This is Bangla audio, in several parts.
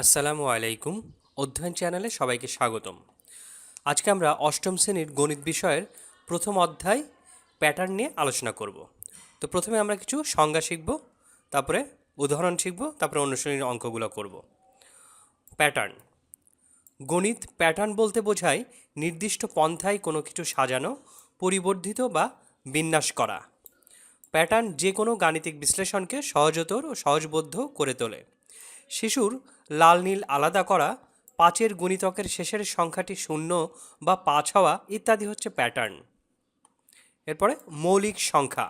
আসসালামু আলাইকুম অধ্যয়ন চ্যানেলে সবাইকে স্বাগতম। আজকে আমরা অষ্টম শ্রেণির গণিত বিষয়ের প্রথম অধ্যায় প্যাটার্ন নিয়ে আলোচনা করব। তো প্রথমে আমরা কিছু সংজ্ঞা শিখব, তারপরে উদাহরণ শিখব, তারপরে অন্য অনুশীলনীর অঙ্কগুলো করব। প্যাটার্ন গণিত প্যাটার্ন বলতে বোঝায় নির্দিষ্ট পন্থায় কোনো কিছু সাজানো, পরিবর্ধিত বা বিন্যাস করা। প্যাটার্ন যে কোনো গাণিতিক বিশ্লেষণকে সহজতর ও সহজবোধ্য করে তোলে। শিশুর লাল নীল আলাদা করা, পাঁচের গুণিতকের শেষের সংখ্যাটি শূন্য বা পাঁচ হওয়া ইত্যাদি হচ্ছে প্যাটার্ন এরপরে মৌলিক সংখ্যা।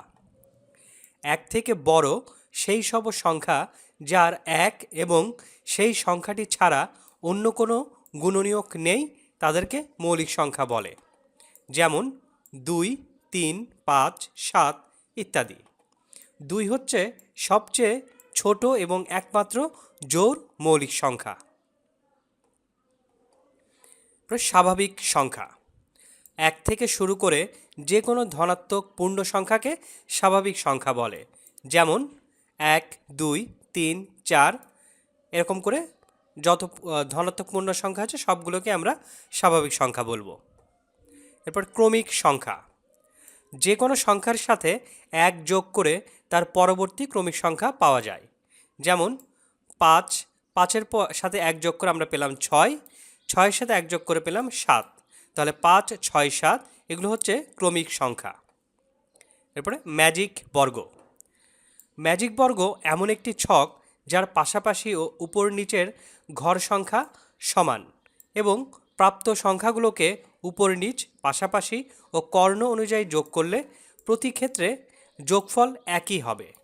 এক থেকে বড় সেই সব সংখ্যা যার এক এবং সেই সংখ্যাটি ছাড়া অন্য কোনো গুণনীয়ক নেই তাদেরকে মৌলিক সংখ্যা বলে। যেমন দুই, তিন, পাঁচ, সাত ইত্যাদি। দুই হচ্ছে সবচেয়ে ছোট এবং একমাত্র জোর মৌলিক সংখ্যা। স্বাভাবিক সংখ্যা। এক থেকে শুরু করে যে কোনো ধনাত্মক পূর্ণ সংখ্যাকে স্বাভাবিক সংখ্যা বলে। যেমন, এক, দুই, তিন, চার, এরকম করে যত ধনাত্মক পূর্ণ সংখ্যা আছে সবগুলোকে আমরা স্বাভাবিক সংখ্যা বলব। এরপর ক্রমিক সংখ্যা। যে কোনো সংখ্যার সাথে এক যোগ করে তার পরবর্তী ক্রমিক সংখ্যা পাওয়া যায়। যেমন পাঁচ, পাঁচের সাথে এক যোগ করে আমরা পেলাম ছয়, ছয়ের সাথে এক যোগ করে পেলাম সাত। তাহলে পাঁচ, ছয়, সাত, এগুলো হচ্ছে ক্রমিক সংখ্যা। এরপরে ম্যাজিক বর্গ। ম্যাজিক বর্গ এমন একটি ছক যার পাশাপাশি ও উপর নিচের ঘর সংখ্যা সমান এবং প্রাপ্ত সংখ্যাগুলোকে উপর নিচ, পাশাপাশি ও কর্ণ অনুযায়ী যোগ করলে প্রতি ক্ষেত্রে যোগফল একই হবে।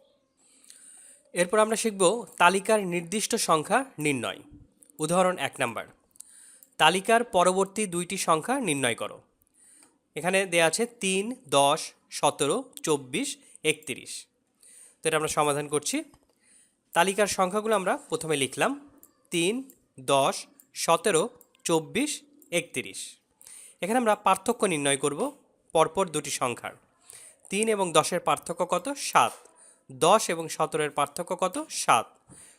এরপর আমরা শিখব তালিকার নির্দিষ্ট সংখ্যা নির্ণয়। উদাহরণ এক নাম্বার। তালিকার পরবর্তী দুইটি সংখ্যা নির্ণয় করো। এখানে দেয়া আছে তিন, দশ, সতেরো, চব্বিশ, একত্রিশ। তো এটা আমরা সমাধান করছি। তালিকার সংখ্যাগুলো আমরা প্রথমে লিখলাম। তিন, দশ, সতেরো, চব্বিশ, একত্রিশ। এখানে আমরা পার্থক্য নির্ণয় করব পরপর দুটি সংখ্যার। তিন এবং দশের পার্থক্য কত? সাত। দশ এবং সতেরোর পার্থক্য কত? সাত।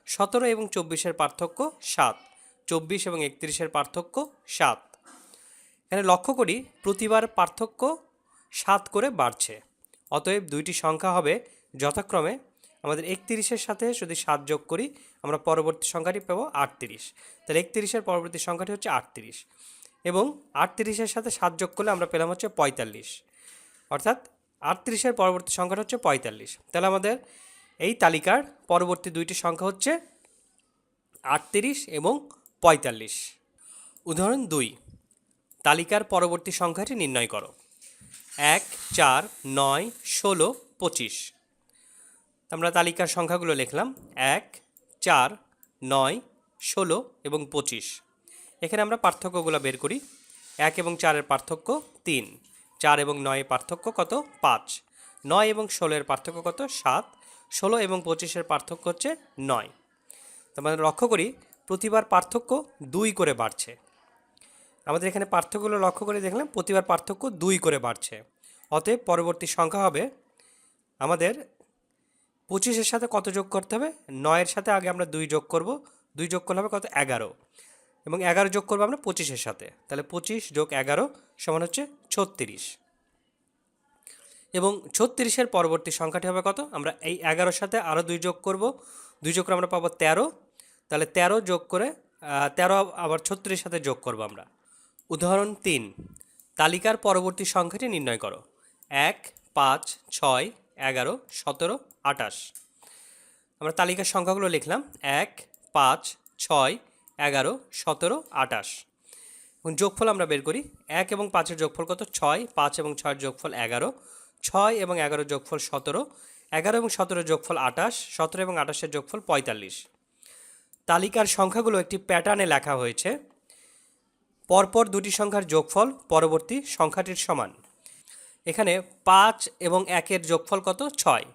সতেরো এবং চব্বিশের পার্থক্য সাত। চব্বিশ এবং একত্রিশের পার্থক্য সাত। এখানে লক্ষ্য করি, প্রতিবার পার্থক্য সাত করে বাড়ছে। অতএব দুইটি সংখ্যা হবে যথাক্রমে আমাদের একত্রিশের সাথে যদি সাত যোগ করি, আমরা পরবর্তী সংখ্যাটি পাবো আটত্রিশ। তাহলে একত্রিশের পরবর্তী সংখ্যাটি হচ্ছে আটত্রিশ। এবং আটত্রিশের সাথে সাত যোগ করলে আমরা পেলাম হচ্ছে পঁয়তাল্লিশ। অর্থাৎ আটত্রিশের পরবর্তী সংখ্যাটা হচ্ছে পঁয়তাল্লিশ। তাহলে আমাদের এই তালিকার পরবর্তী দুইটি সংখ্যা হচ্ছে আটত্রিশ এবং পঁয়তাল্লিশ। উদাহরণ দুই, তালিকার পরবর্তী সংখ্যাটি নির্ণয় করো। এক, চার, নয়, ষোলো, পঁচিশ। আমরা তালিকার সংখ্যাগুলো লিখলাম। এক, চার, নয়, ষোলো এবং পঁচিশ। এখানে আমরা পার্থক্যগুলো বের করি। এক এবং চারের পার্থক্য তিন। চার এবং নয়ের পার্থক্য কত? পাঁচ। নয় এবং ষোলোর পার্থক্য কত? সাত। ষোলো এবং পঁচিশের পার্থক্য হচ্ছে নয়। তো আমাদের লক্ষ্য করি, প্রতিবার পার্থক্য দুই করে বাড়ছে। আমাদের এখানে পার্থক্যগুলো লক্ষ্য করে দেখলাম, প্রতিবার পার্থক্য দুই করে বাড়ছে। অতএব পরবর্তী সংখ্যা হবে আমাদের পঁচিশের সাথে কত যোগ করতে হবে? নয়ের সাথে আগে আমরা দুই যোগ করব। দুই যোগ করলে হবে কত? এগারো। এবং এগারো যোগ করব আমরা পঁচিশের সাথে। তাহলে পঁচিশ যোগ এগারো সমান হচ্ছে ছত্রিশ। এবং ছত্রিশের পরবর্তী সংখ্যাটি হবে কত? আমরা এই এগারোর সাথে আরও দুই যোগ করব। দুই যোগ করে আমরা পাবো তেরো। তাহলে তেরো যোগ করে তেরো আবার ছত্রিশের সাথে যোগ করব আমরা। উদাহরণ তিন। তালিকার পরবর্তী সংখ্যাটি নির্ণয় করো। এক, পাঁচ, ছয়, এগারো, সতেরো আটাশ আমরা তালিকার সংখ্যাগুলো লিখলাম। এক, পাঁচ, ছয় এগারো, সতেরো আটাশ এখন যোগফল আমরা বের করি। এক এবং পাঁচের যোগফল কত? ছয়, পাঁচ এবং ছয়ের যোগফল এগারো। ছয় এবং এগারো যোগফল সতেরো। এগারো এবং সতেরো যোগফল আটাশ সতেরো এবং আটাশের যোগফল পঁয়তাল্লিশ। তালিকার সংখ্যাগুলো একটি প্যাটার্নে লেখা হয়েছে। পরপর দুটি সংখ্যার যোগফল পরবর্তী সংখ্যাটির সমান। এখানে পাঁচ এবং একের যোগফল কত? ছয়।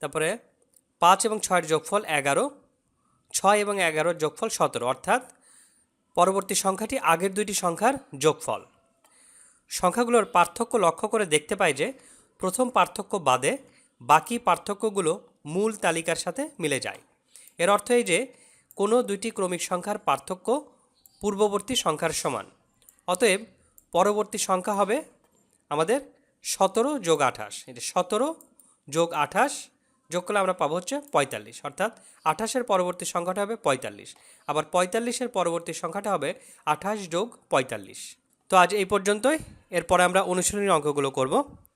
তারপরে পাঁচ এবং ছয়ের যোগফল এগারো। ছয় এবং এগারোর যোগফল সতেরো, অর্থাৎ পরবর্তী সংখ্যাটি আগের দুইটি সংখ্যার যোগফল। সংখ্যাগুলোর পার্থক্য লক্ষ্য করে দেখতে পাই যে প্রথম পার্থক্য বাদে বাকি পার্থক্যগুলো মূল তালিকার সাথে মিলে যায়। এর অর্থ এই যে কোনো দুইটি ক্রমিক সংখ্যার পার্থক্য পূর্ববর্তী সংখ্যার সমান। অতএব পরবর্তী সংখ্যা হবে আমাদের সতেরো যোগ আঠাশ। এটা সতেরো যোগ আঠাশ যোগ করলে আমরা পাবো হচ্ছে পঁয়তাল্লিশ, অর্থাৎ আঠাশের পরবর্তী সংখ্যাটা হবে পঁয়তাল্লিশ। আবার পঁয়তাল্লিশের পরবর্তী সংখ্যাটা হবে আঠাশ যোগ পঁয়তাল্লিশ। তো আজ এই পর্যন্তই। এরপরে আমরা অনুশীলনীর অঙ্কগুলো করব।